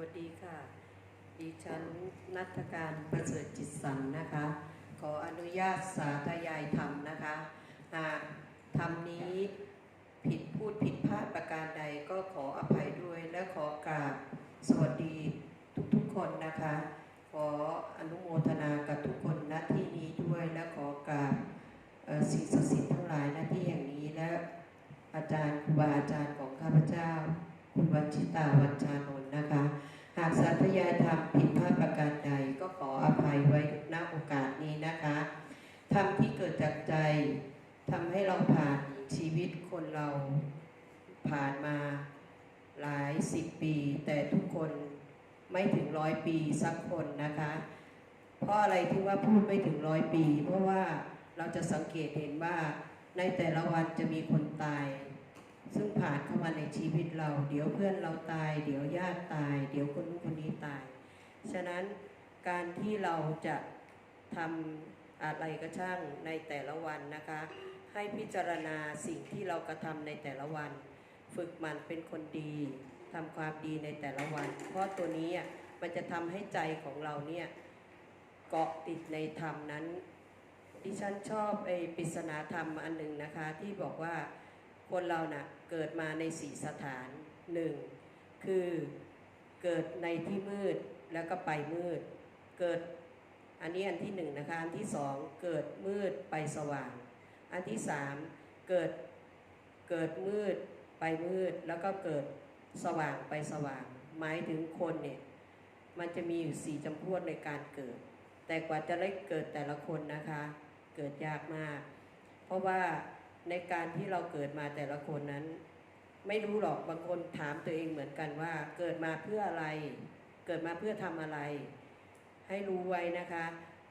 วัสดีค่ะ ดิฉันนัทการประเสริฐจิตสันนะคะ ขออนุญาตสาธยายธรรมนะคะหากธรรมนี้ผิดพูดผิดพลาดประการใดก็ขออภัยด้วยและขอกราบสวัสดีทุกๆคนนะคะ ขออนุโมทนากับทุกคนณที่นี้ด้วยและขอกราบสิ่งศักดิ์สิทธิ์ทั้งหลายณที่อย่างนี้และอาจารย์ครูบาอาจารย์ของข้าพเจ้า คุณวัชิตาวัญชานน หากสาธยายธรรมผิดพลาดประการใดก็ขออภัยไว้ณโอกาสนี้นะคะธรรมที่เกิดจากใจทำให้เราผ่านชีวิตคนเราผ่านมาหลายสิบปี แต่ทุกคนไม่ถึงร้อยปีสักคนนะคะ เพราะอะไรที่ว่าพูดไม่ถึงร้อยปี เพราะว่าเราจะสังเกตเห็นว่าในแต่ละวันจะมีคนตาย ซึ่งผ่านเข้ามาในชีวิตเรา เดี๋ยวเพื่อนเราตาย เดี๋ยวญาติตาย เดี๋ยวคนนู้นคนนี้ตาย ฉะนั้นการที่เราจะทำอะไรก็ช่างในแต่ละวันนะคะ ให้พิจารณาสิ่งที่เรากระทำในแต่ละวัน ฝึกมันเป็นคนดีทำความดีในแต่ละวัน เพราะตัวนี้มันจะทำให้ใจของเราเนี่ยเกาะติดในธรรมนั้น ดิฉันชอบไอ้ปริศนาธรรมอันหนึ่งนะคะ ที่บอกว่า คนเรานะ่ะเกิดมาในสี่สถานหนึ่งคือเกิดในที่มืดแล้วก็ไปมืด เกิดอันนี้อันที่หนึ่งนะคะอันที่สองเกิดมืดไปสว่าง อันที่สามเกิดเกิดมืดไปมืดแล้วก็เกิดสว่างไปสว่าง หมายถึงคนเนี่ยมันจะมีอยู่สี่จำพวกในการเกิด แต่กว่าจะได้เกิดแต่ละคนนะคะ เกิดยากมาก เพราะว่า ในการที่เราเกิดมาแต่ละคนนั้น ไม่รู้หรอกบางคนถามตัวเองเหมือนกันว่า เกิดมาเพื่ออะไร เกิดมาเพื่อทำอะไร ให้รู้ไว้นะคะ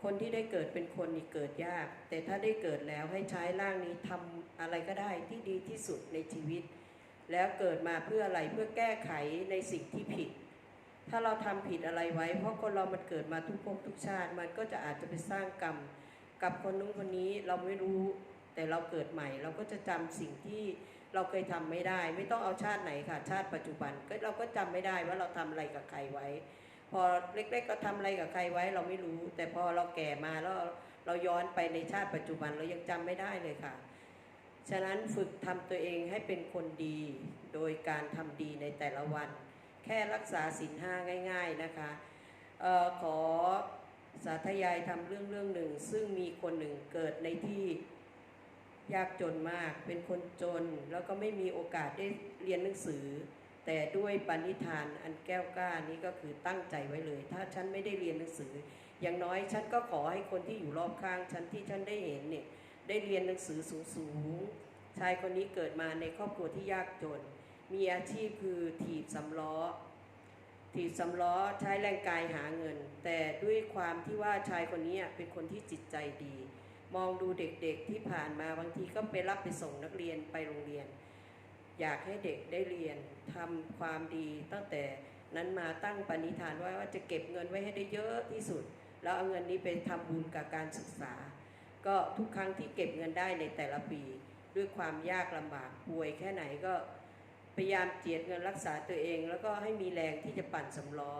คนที่ได้เกิดเป็นคนนี่เกิดยาก แต่ถ้าได้เกิดแล้วให้ใช้ร่างนี้ทำอะไรก็ได้ที่ดีที่สุดในชีวิต แล้วเกิดมาเพื่ออะไรเพื่อแก้ไขในสิ่งที่ผิดถ้าเราทำผิดอะไรไว้ เพราะคนเรามันเกิดมาทุกภพทุกชาติ มันก็จะอาจจะไปสร้างกรรม กับคนนู้นคนนี้เราไม่รู้ แต่เราเกิดใหม่เราก็จะจำสิ่งที่เราเคยทำไม่ได้ ไม่ต้องเอาชาติไหนค่ะ ชาติปัจจุบันก็เราก็จำไม่ได้ว่าเราทำอะไรกับใครไว้ พอเล็กๆก็ทำอะไรกับใครไว้เราไม่รู้ แต่พอเราแก่มาแล้วเราย้อนไปในชาติปัจจุบันเรายังจำไม่ได้เลยค่ะ ฉะนั้นฝึกทำตัวเองให้เป็นคนดี โดยการทำดีในแต่ละวัน แค่รักษาศีลห้าง่าย ๆนะคะเออขอสาธยายทำเรื่องเรื่องหนึ่ง ซึ่งมีคนหนึ่งเกิดในที่ ยากจนมาก เป็นคนจน แล้วก็ไม่มีโอกาสได้เรียนหนังสือ แต่ด้วยปณิธานอันแก้วกล้านี้ก็คือตั้งใจไว้เลย ถ้าฉันไม่ได้เรียนหนังสือ อย่างน้อยฉันก็ขอให้คนที่อยู่รอบข้างฉันที่ฉันได้เห็นเนี่ยได้เรียนหนังสือสูงๆชายคนนี้เกิดมาในครอบครัวที่ยากจน มีอาชีพคือถีบสำล้อถีบสำล้อใช้แรงกายหาเงิน แต่ด้วยความที่ว่าชายคนนี้เป็นคนที่จิตใจดี มองดูเด็กๆที่ผ่านมาบางทีก็ไปรับไปส่งนักเรียนไปโรงเรียน อยากให้เด็กได้เรียนทำความดีตั้งแต่นั้นมาตั้งปณิธานไว้ว่าจะเก็บเงินไว้ให้ได้เยอะที่สุด แล้วเอาเงินนี้ไปทำบุญกับการศึกษา ก็ทุกครั้งที่เก็บเงินได้ในแต่ละปี ด้วยความยากลำบากป่วยแค่ไหนก็พยายามเจียดเงินรักษาตัวเอง แล้วก็ให้มีแรงที่จะปั่นสำล้อ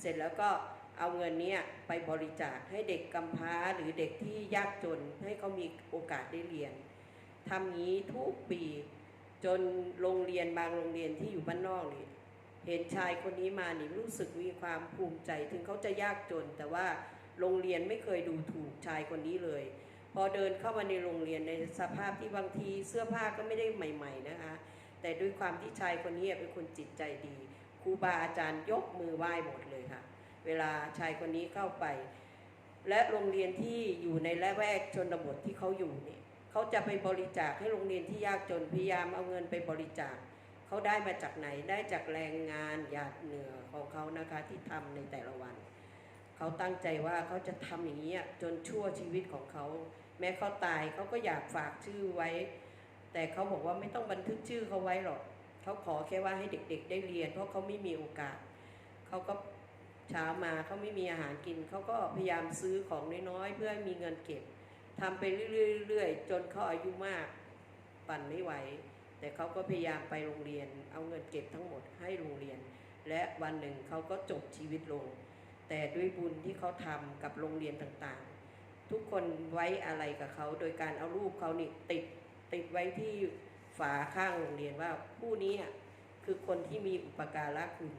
เสร็จแล้วก็ เอาเงินนี้ไปบริจาคให้เด็กกำพร้าหรือเด็กที่ยากจนให้เขามีโอกาสได้เรียนทำงี้ทุกปีจนโรงเรียนบางโรงเรียนที่อยู่บ้านนอกนี่เห็นชายคนนี้มานี่รู้สึกมีความภูมิใจ ถึงเขาจะยากจน แต่ว่าโรงเรียนไม่เคยดูถูกชายคนนี้เลย พอเดินเข้ามาในโรงเรียนในสภาพที่บางทีเสื้อผ้าก็ไม่ได้ใหม่ ๆนะคะ แต่ด้วยความที่ชายคนนี้เป็นคนจิตใจดีครูบาอาจารย์ยกมือไหว้หมดเลยค่ะ เวลาชายคนนี้เข้าไป และโรงเรียนที่อยู่ในละแวกชนบทที่เขาอยู่เนี่ยเขาจะไปบริจาคให้โรงเรียนที่ยากจนพยายามเอาเงินไปบริจาคเขาได้มาจากไหนได้จากแรงงานหยาดเหงื่อของเขานะคะที่ทำในแต่ละวันเขาตั้งใจว่าเขาจะทำอย่างนี้จนชั่วชีวิตของเขา แม้เขาตายเขาก็อยากฝากชื่อไว้ แต่เขาบอกว่าไม่ต้องบันทึกชื่อเขาไว้หรอกเขาขอแค่ว่าให้เด็กๆ ได้เรียน เพราะเขาไม่มีโอกาสเขาก็ เช้ามาเขาไม่มีอาหารกินเขาก็พยายามซื้อของน้อยๆเพื่อให้มีเงินเก็บทำไปเรื่อยๆจนเขาอายุมากปั่นไม่ไหว แต่เขาก็พยายามไปโรงเรียน เอาเงินเก็บทั้งหมดให้โรงเรียน และวันหนึ่งเขาก็จบชีวิตลง แต่ด้วยบุญที่เขาทำกับโรงเรียนต่างๆ ทุกคนไว้อะไรกับเขาโดยการเอารูปเขานี่ติดติดไว้ที่ฝาข้างโรงเรียนว่าผู้นี้คือคนที่มีอุปการะคุณ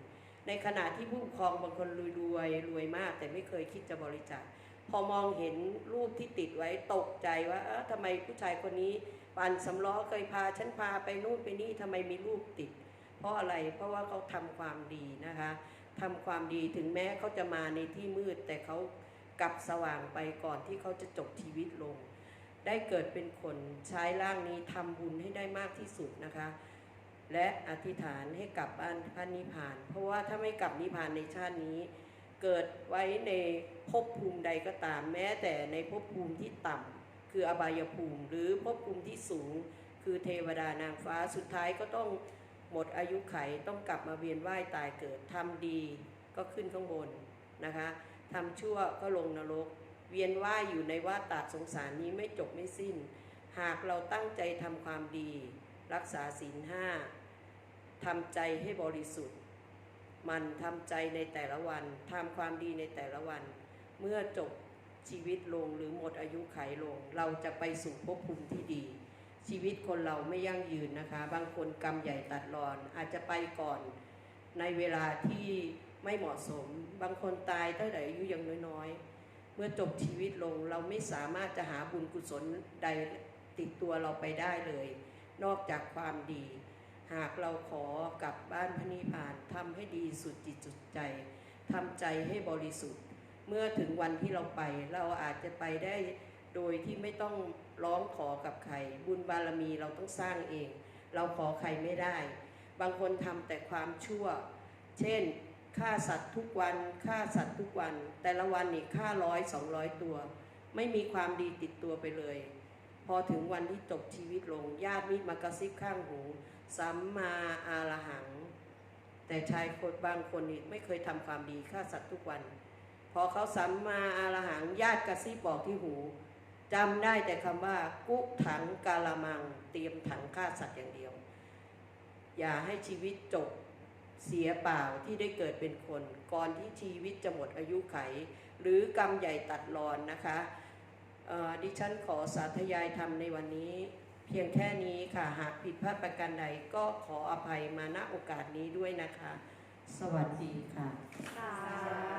ในขณะที่ผู้ปกครองบางคนรวยรวยรวยมาก แต่ไม่เคยคิดจะบริจาคพอมองเห็นรูปที่ติดไว้ตกใจว่าเออทำไมผู้ชายคนนี้ปั่นสำล้อเคยพาฉันพาไปนู่นไปนี่ทำไมมีรูปติด เพราะอะไรเพราะว่าเขาทำความดีนะคะทำความดีถึงแม้เขาจะมาในที่มืด แต่เขากลับสว่างไปก่อนที่เขาจะจบชีวิตลง ได้เกิดเป็นคนใช้ร่างนี้ทำบุญให้ได้มากที่สุดนะคะ และอธิษฐานให้กลับบ้านพระนิพพาน เพราะว่าถ้าไม่กลับนิพพานในชาตินี้ เกิดไว้ในภพภูมิใดก็ตาม แม้แต่ในภพภูมิที่ต่ำคืออบายภูมิ หรือภพภูมิที่สูง คือเทวดานางฟ้าสุดท้ายก็ต้องหมดอายุไขต้องกลับมาเวียนว่ายตายเกิดทำดีก็ขึ้นข้างบนนะคะทำชั่วก็ลงนรก เวียนว่ายอยู่ในว่าตากสงสารนี้ไม่จบไม่สิ้น หากเราตั้งใจทำความดี รักษาศีลห้า ทำใจให้บริสุทธิ์ มันทำใจในแต่ละวันทำความดีในแต่ละวัน เมื่อจบชีวิตลงหรือหมดอายุไขลง เราจะไปสู่ภพภูมิที่ดี ชีวิตคนเราไม่ยั่งยืนนะคะ บางคนกรรมใหญ่ตัดรอน อาจจะไปก่อนในเวลาที่ไม่เหมาะสม บางคนตายตั้งแต่อายุยังน้อยๆ เมื่อจบชีวิตลงเราไม่สามารถจะหาบุญกุศลใดติดตัวเราไปได้เลย นอกจากความดี หากเราขอกลับบ้านพระนิพพานทำให้ดีสุดจิตสุดใจทำใจให้บริสุทธิ์ เมื่อถึงวันที่เราไป เราอาจจะไปได้โดยที่ไม่ต้องร้องขอกับใคร บุญบารมีเราต้องสร้างเอง เราขอใครไม่ได้ บางคนทำแต่ความชั่ว เช่นฆ่าสัตว์ทุกวันฆ่าสัตว์ทุกวัน แต่ละวันนี่ฆ่าร้อยสองร้อยตัว ไม่มีความดีติดตัวไปเลย พอถึงวันที่จบชีวิตลงญาติมิตรมากระซิบข้างหู สัมมาอาระหัง แต่ชายคนบางคนนี่ไม่เคยทำความดีฆ่าสัตว์ทุกวัน พอเขาสัมมาอาระหังญาติกระซิบบอกที่หูจำได้แต่คำว่า กุถังกาละมัง เตรียมถังฆ่าสัตว์อย่างเดียว อย่าให้ชีวิตจบเสียเปล่าที่ได้เกิดเป็นคน ก่อนที่ชีวิตจะหมดอายุไข หรือกรรมใหญ่ตัดรอนนะคะดิฉันขอสาธยายธรรมในวันนี้ เพียงแค่นี้ค่ะ หากผิดพลาดประการใดก็ขออภัยมาณโอกาสนี้ด้วยนะคะ สวัสดีค่ะค่ะ